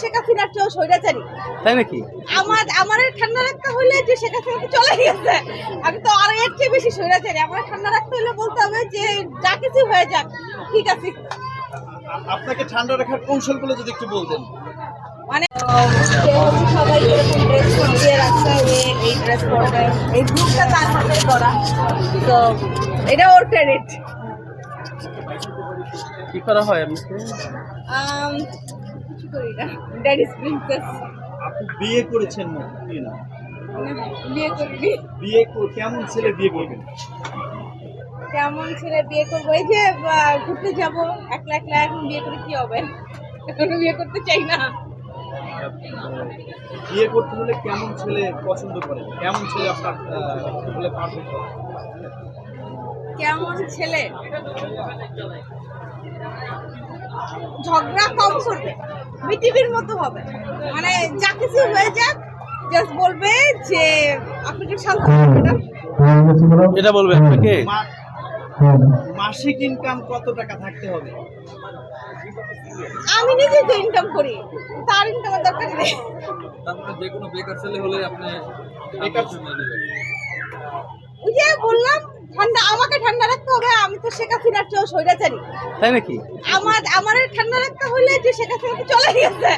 শেখ হাসিনার চেয়েও স্বৈরাচারী। তাই নাকি? আমার আমার ঠান্ডা রাখতে হলে যে শেখ হাসিনা তো চলে গেছে। আমি তো আর এর চেয়ে বেশি স্বৈরাচারী। আমার ঠান্ডা রাখতে হলে বলতে হবে যে যা কিছু হয়ে যাক ঠিক আছে। আপনাকে ঠান্ডা রাখার কৌশলগুলো যদি একটু বলতেন। মানে সবাই এরকম ড্রেস দিয়ে রাখছে যে এই ড্রেস পরবে এই গ্রুপটা তার হাতে করা তো এটা ওর ক্রেডিট কি করা হয় আমি কিছু করি না? দ্যাট ইজ প্রিন্সেস আপনি বিয়ে করেছেন না? কি না। বিয়ে করবি বিয়ে কর- কেমন ছেলে বিয়ে করবেন? কেমন ছেলে বিয়ে করব? এই যে ঘুরতে যাব। একলা একলা এখন বিয়ে করে কি হবে? এখন বিয়ে করতে চাই না। বিয়ে করতে হলে কেমন ছেলে পছন্দ করেন কেমন ছেলে আপনার হলে পারফেক্ট কেমন ছেলে? ঝগড়া কম করবে। পৃথিবীর মতো হবে। মানে যা কিছু হয়ে যাক জাস্ট বলবে যে আপনি একটু শান্ত এটা বলবেন আপনাকে মাসিক ইনকাম কত টাকা থাকতে হবে? আমি নিজে তো ইনকাম করি। তার ইনকামের দরকার নেই। তারপরে যে কোনো বেকার ছেলে হলে আপনি বেকার ওই যে বললাম ঠান্ডা আমাকে ঠান্ডা রাখতে হবে আমি তো শেখ হাসিনার চেয়েও স্বৈরাচারী। তাই নাকি? আমার আমার ঠান্ডা রাখতে হলে যে শেখ হাসিনা তো চলে গেছে।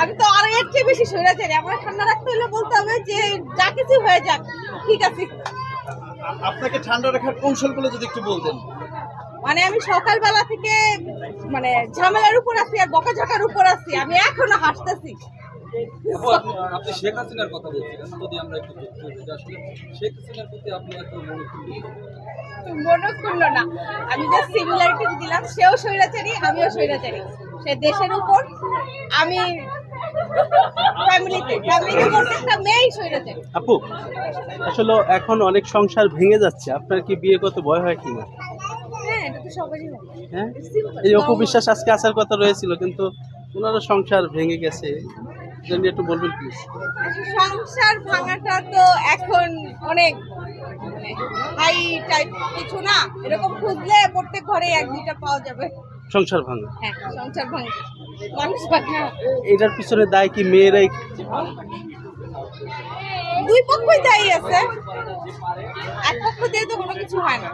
আমি তো আর এর চেয়ে বেশি স্বৈরাচারী। আমার ঠান্ডা রাখতে হলে বলতে হবে যে যা কিছু হয়ে যাক ঠিক আছে। আপনাকে ঠান্ডা রাখার কৌশলগুলো যদি একটু বলতেন। মানে আমি সকালবেলা থেকে মানে ঝামেলার উপর আছি আর বকাঝকার উপর আছি আমি এখনও হাসতেছি। আপু, আপনি আপনি শেখ হাসিনার কথা বলছিলেন যদি আমরা একটু যুক্ত হই যে আসলে শেখ হাসিনার প্রতি আপনি এত মনোযোগ না। আমি যে সিমিলারিটি দিলাম সেও স্বৈরাচারী আমিও স্বৈরাচারী। সে দেশের উপর আমি ফ্যামিলিতে ফ্যামিলিতে প্রত্যেকটা মেয়েই স্বৈরাচারী। আপু আসলে এখন অনেক সংসার ভেঙে যাচ্ছে। আপনার কি বিয়ে করতে ভয় হয় কিনা? হ্যাঁ. এই অপবিশ্বাস আজকে আসার কথা রয়েছিল কিন্তু ওনারও সংসার ভেঙে গেছে। একটু বলবেন প্লিজ সংসার ভাঙাটা তো এখন অনেক হাই টাইপ কিছু না। এরকম খুঁজলে প্রত্যেক ঘরে এক দুইটা পাওয়া যাবে। সংসার ভাঙা। হ্যাঁ সংসার ভাঙা। মানুষ ভাঙা। এটার পিছনে দায় কি মেয়েরাই? দুই পক্ষই দায়ী আছে। এক পক্ষ দিয়ে তো কোনো কিছু হয় না।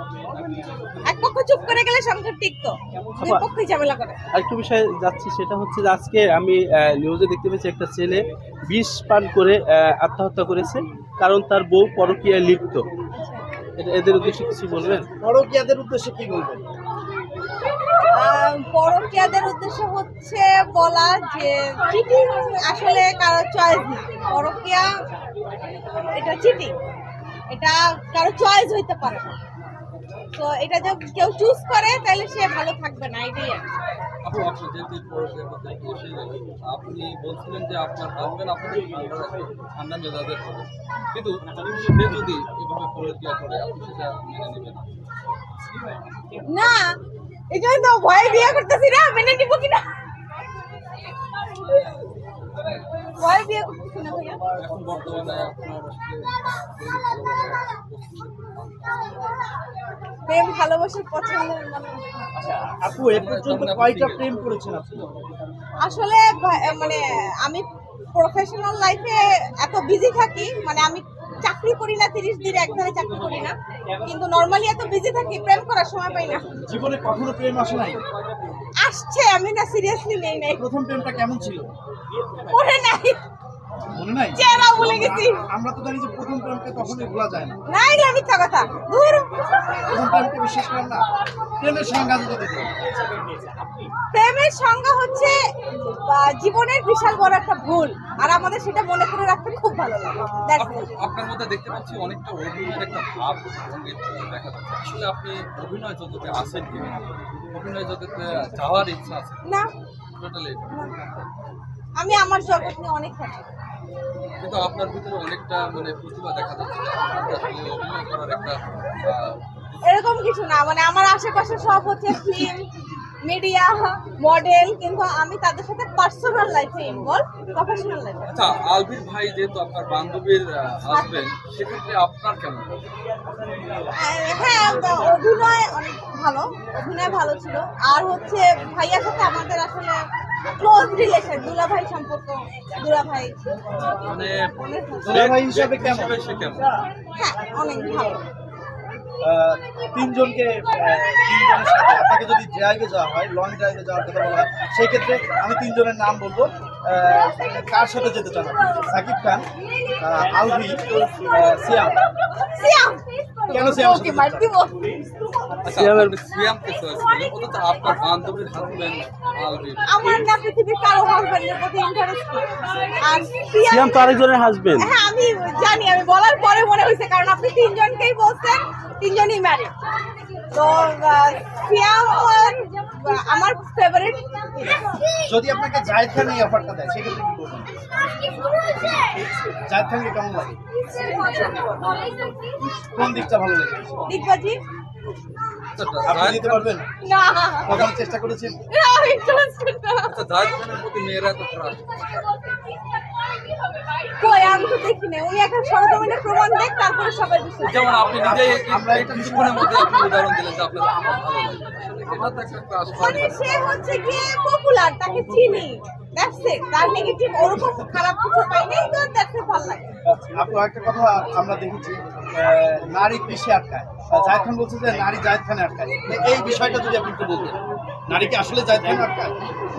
এক পক্ষ চুপ করে গেলে সংসার টিকতো। দুই পক্ষই ঝামেলা করে। আরেকটু বিষয়ে যাচ্ছি সেটা হচ্ছে যে আজকে আমি নিউজে দেখতে পেয়েছি একটা ছেলে বিষ পান করে আত্মহত্যা করেছে কারণ তার বউ পরকীয়ায় লিপ্ত। এদের উদ্দেশ্যে কিছু বলবেন? পরকীয়াদের উদ্দেশ্যে কি বলবেন? পরকীয়াদের উদ্দেশ্য হচ্ছে বলা যে চিটিং আসলে কারও চয়েস না। পরকীয়া এটা চিটিং এটা কারও চয়েস হইতে পারে না। তো এটা যে কেউ চুজ করে তাহলে সে ভালো থাকবে না এটাই আর আপনি যেহেতু পড়াশোনার কথা এসে গেলেন, আপনি বলছিলেন যে আপনার হাজবেন্ড আপনাদের ঠান্ডা মেজাজের হবে কিন্তু সে যদি এভাবে প্রতিক্রিয়া করে আপনি সেটা মেনে নেবেন? না এই জন্য তো ভয়ে বিয়ে করতেছি না মেনে নিব কিনা? ভয়ে বিয়ে করতেছি না ভাইয়া এখন প্রেম ভালোবাসার আপু এ পর্যন্ত কয়টা প্রেম করেছেন আপনি? আসলে মানে আমি প্রফেশনাল লাইফে এত বিজি থাকি মানে আমি করি না তিরিশ দিন একধারে চাকরি করি না। কিন্তু নর্মালি এত বিজি থাকি প্রেম করার সময় পাই না। জীবনে কখনো প্রেম আসে নাই? আসছে আমি না সিরিয়াসলি নেই নাই। প্রথম প্রেমটা কেমন ছিল? মনে নাই। চেহারা ভুলে গেছি। আমরা তো জানি যে প্রথম প্রেমকে কখনোই ভোলা যায় না। না এগুলো মিথ্যা কথা। দূর প্রথম প্রেমকে বিশ্বাস করেন না। প্রেমের সংজ্ঞা যদি প্রেমের সংজ্ঞা হচ্ছে জীবনের বিশাল বড় একটা ভুল। আর আমাদের সেটা মনে করে রাখতে খুব ভালো লাগে. আপনার মধ্যে দেখতে পাচ্ছি অনেকটা অভিনয়ের একটা ভাব দেখা যাচ্ছে। আসলে আপনি অভিনয় জগতে আছেন কি অভিনয় জগতে যাওয়ার ইচ্ছা আছে না। টোটালি আমি আমার জগৎ নিয়ে অনেক হ্যাপি কিন্তু আপনার ভিতরে অনেকটা মানে প্রতিভা দেখা যাচ্ছে আসলে অভিনয় করার একটা এরকম কিছু না মানে আমার আশেপাশে সব হচ্ছে ফিল্ম মিডিয়া মডেল কিন্তু আমি তাদের সাথে পার্সোনাল লাইফে ইনভলভ প্রফেশনাল লাইফে আচ্ছা আলবির ভাই যেহেতু আপনার বান্ধবীর হাজবেন্ড সেক্ষেত্রে আপনার কেমন? হ্যাঁ অভিনয় অনেক ভালো অভিনয় ভালো ছিল। আর হচ্ছে ভাইয়ার সাথে আমাদের আসলে ক্লোজ রিলেশন দুলাভাই সম্পর্ক দুলাভাই। মানে। দুলাভাই হিসাবে কেমন? সে কেমন? হ্যাঁ অনেক ভালো। তিনজনকে তিনজনের সাথে আপনাকে যদি ড্রাইভে যাওয়া হয় লং ড্রাইভে যাওয়ার কথা বলা হয় সেই ক্ষেত্রে আমি তিনজনের নাম বলব। কার সাথে যেতে চান? সাকিব খান আলভি সিয়াম। সিয়াম। কেন আচ্ছা সিয়ামের- আপনি সিয়ামকে ওটা তো আপনার বান্ধবীর হাজবেন্ড আমার না পৃথিবীর কারও হাজবেন্ডের প্রতি ইন্টারেস্ট আর সিয়াম সিয়াম তো আরেকজনের হাজবেন্ড হ্যাঁ আমি জানি আমি বলার পরে মনে হয়েছে কারণ আপনি তিনজনকেই বলছেন তিনজনই ম্যারিড তো সিয়াম আমার ফেভারিট যদি আপনাকে জায়েদ খান এই অফারটা দেয় সেক্ষেত্রে কি করবেন? জায়েদ খানকে কেমন লাগে? কোন দিকটা ভালো লাগে দিগ্বাজি আপনি দিতে পারবেন? না। কখনো চেষ্টা করেছেন না। আচ্ছা জাহিদ প্রতি মেয়েরা তো কই আমি তো দেখি না উনি একটা সরজমিনে প্রমাণ দেখ তারপরে সবাই বিশ্বাস যেমন আপনি নিজেই আমরা আমরা একটা কিছুক্ষণের মধ্যে আপনি উদাহরণ দিলেন যে আপনার আমার ভালো লাগে। আসলে তো একটা ক্রাশ মানে সে হচ্ছে গিয়ে পপুলার তাকে চিনি। দ্যাটস ইট তার নেগেটিভ ওরকম খারাপ কিছু পাই নাই তো দ্যাটস ইট ভালো লাগে। আপু একটা কথা আমরা দেখেছি। নারী কৃষি আটকায়। খান বলছে যে নারী জায়েদ খানে আটকায়। এই বিষয়টা যদি আপনি একটু বলতেন নারী কি আসলে খান আটকায়?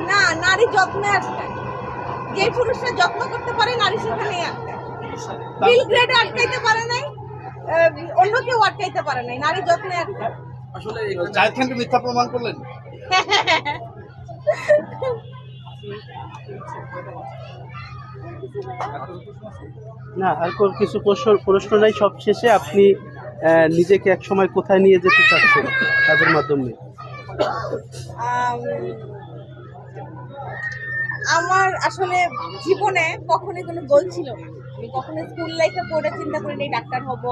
না নারী যত্নে আটকায়। যে পুরুষরা যত্ন করতে পারে নারী সেখানেই আটকায়। বিল গ্রেড আটকাইতে পারে নাই আহ, অন্য কেউ আটকাইতে পারে নাই নারী যত্নে আটকায়। আসলে খানকে মিথ্যা প্রমাণ করলেন? না আর কোন কিছু প্রশ্ন নাই, সব শেষে আপনি নিজেকে এক সময় কোথায় নিয়ে যেতে চাচ্ছেন তাদের মাধ্যমে? আমার আসলে জীবনে কখনোই কোনো গোল ছিল না। আমি কখনো স্কুল লাইফে পড়ে চিন্তা করিনি, ডাক্তার হব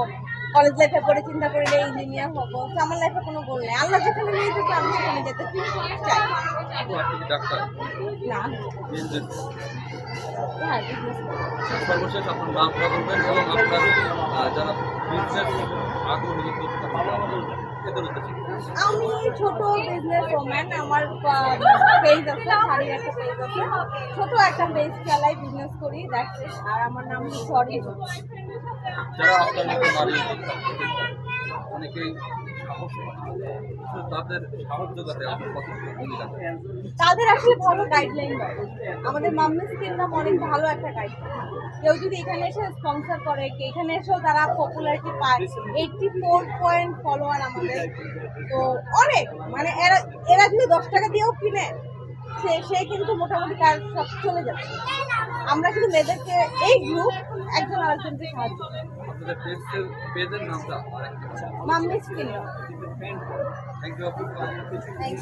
কলেজ লাইফে পড়ে চিন্তা করিনি ইঞ্জিনিয়ার হব। আমার লাইফে কোনো গোল নেই। আল্লাহ যেখানে নিয়ে যেতে আমি সেখানে যেতে চাই। ডাক্তার? হ্যাঁ business করি। সর্বশেষ আপনার নামটা বলবেন এবং আপনার যারা বিজনেস আগ্রহী আমি ছোট বিজনেস ওম্যান আমার পেজ আছে শাড়ির একটা পেজ আছে। ছোট একটা পেজ চালাই বিজনেস করি দ্যাটস আর আমার নাম সরি যারা আপনার অনেকেই তাদের আসলে ভালো গাইডলাইন আমাদের মাম্মিস নাম অনেক ভালো একটা গাইডলাইন কেউ যদি এখানে এসে স্পন্সর করে এখানে এসেও তারা পপুলারিটি পায়। এইটটি ফোর পয়েন্ট ফলোয়ার আমাদের। তো অনেক মানে এরা এরা যদি দশ টাকা দিয়েও কিনে, সে সে কিন্তু মোটামুটি তার সব চলে যাচ্ছে। আমরা কিন্তু মেয়েদেরকে, এই গ্রুপ একজন আরেকজনকে সাহায্য। আপনাদের পেজের পেজের নামটা আরেকটা মাম্মিস কিনলাম থ্যাংক ইউ আপু থ্যাংক ইউ